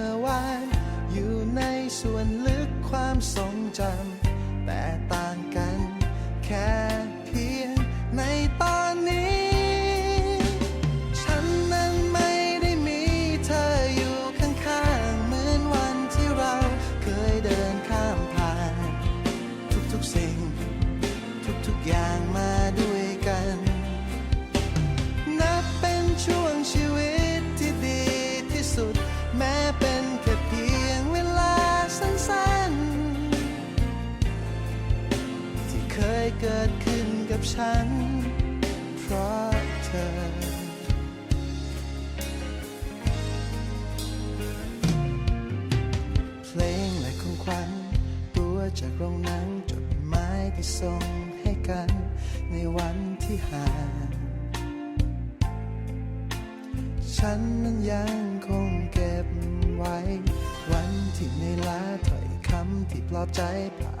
อ ส่วนลึกความทรงจำแต่ต่างกันแค่ ฉัน เพราะเธอ เพลงและของขวัญตัวจากโรงหนังจดหมายที่ส่งให้กันในวันที่ห่างฉันนั้นยังคงเก็บไว้ วันที่ในอยล้าถ้อยคำที่ปลอบใจภาพ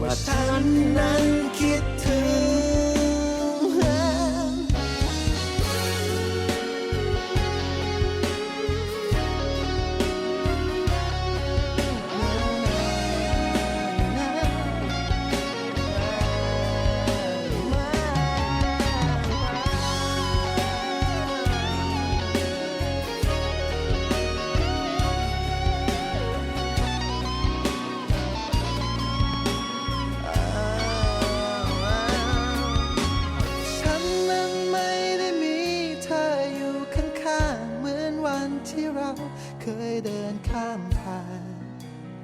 ว่าฉันนั้นคิดถึง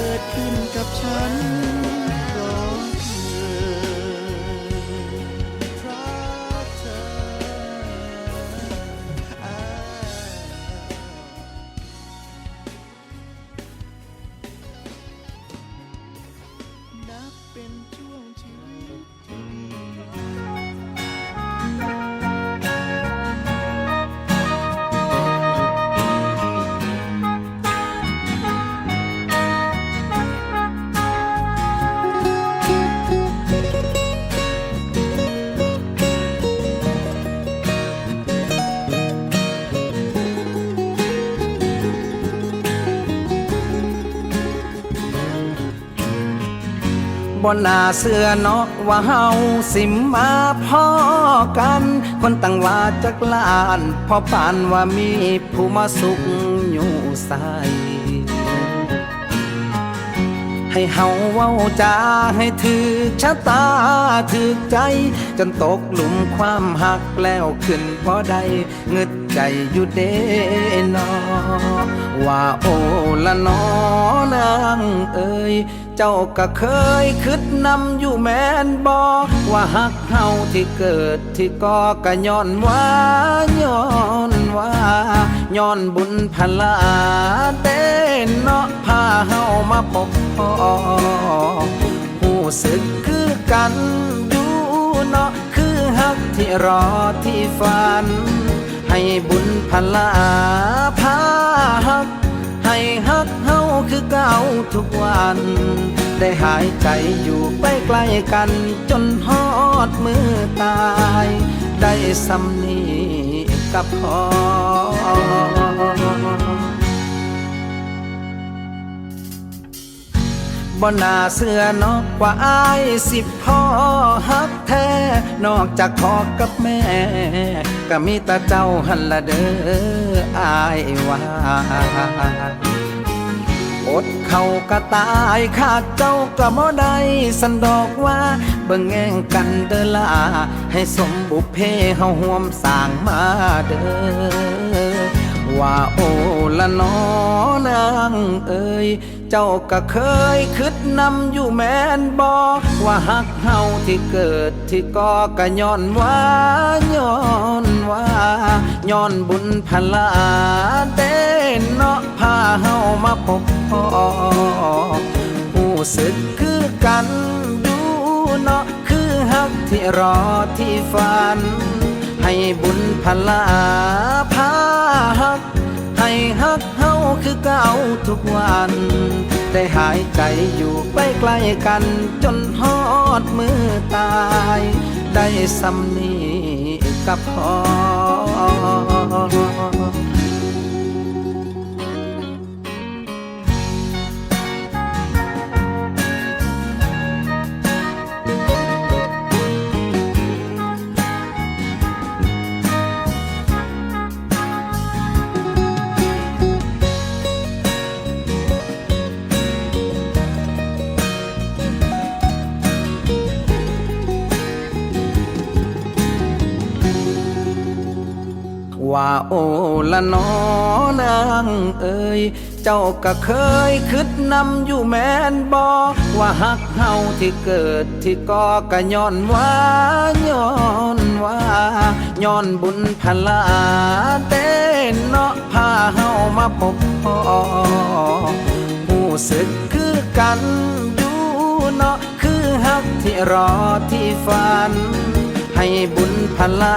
เกิดขึ้นกับฉันเพราะเธอเพราะเธอนับเป็นาเสื้อเนาะว่าเฮาสิมาพ่อกัน คนตั้งว่าจักลานพอปานว่ามีผู้มาสุขอยู่ใสให้เฮาเว้าจาให้ถือชะตาถือใจ จนตกหลุมความหักแล้วขึ้นพอได้เงึดใจอยู่เด้นอว่าโอละนอนางเอ้ย เจ้าก็เคยคิดนำอยู่แม่นบอกว่าหักเฮาที่เกิดที่ก่อก็ย้อนว่าย้อนว่าย้อนบุญพลาเต้นเนาะพาเฮามาพบพ่อหูสึกคือกันอยู่เนาะคือหักที่รอที่ฝัน ให้บุญพลา คือเก่าทุกวัน ได้หายใจอยู่ใกล้ใกล้ๆกัน จนฮอดมือตาย ได้สำนีกับพอบ่นาเสื้อนอกว่าอายสิพ่อฮักแท้ นอกจากพ่อกับแม่ ก็มีแต่เจ้าหันละเด้ออายว่า อดเขาก็ตายขาดเจ้าก็บ่ได้สันดอกว่าเบิ่งแง่งกันเด้อล่ะให้สมบุพเพเฮาห่วมสร้างมาเด้อว่าโอละนอนางเอ้ยเจ้าก็เคยคิดนำอยู่แม่นบอกว่าหักเฮาที่เกิดที่ก่อก็ย้อนว่าย้อนว่าย้อนบุญพลาเต้นนาะพาเฮา มาพบพ่อผู้สึกคือกันอยู่เนาะคือหักที่รอที่ฝัน ให้บุญพลาพาหัก ให้ฮักเฮาคือเก่าทุกวัน ได้หายใจอยู่ใกล้ใกล้กันจนฮอดมือตาย ได้สำนีกับพอ ว่าโอละนอนางเอ้ยเจ้าก็เคยคิดนำอยู่แม่นบอกว่าหักเฮาที่เกิดที่ก่อก็ย้อนว่าย้อนว่าย้อนบุญพลาเต้นเนาะพาเฮามาพบพ่อผู้สึกคือกันอยู่เนาะคือหักที่รอที่ฝัน ให้บุญพลา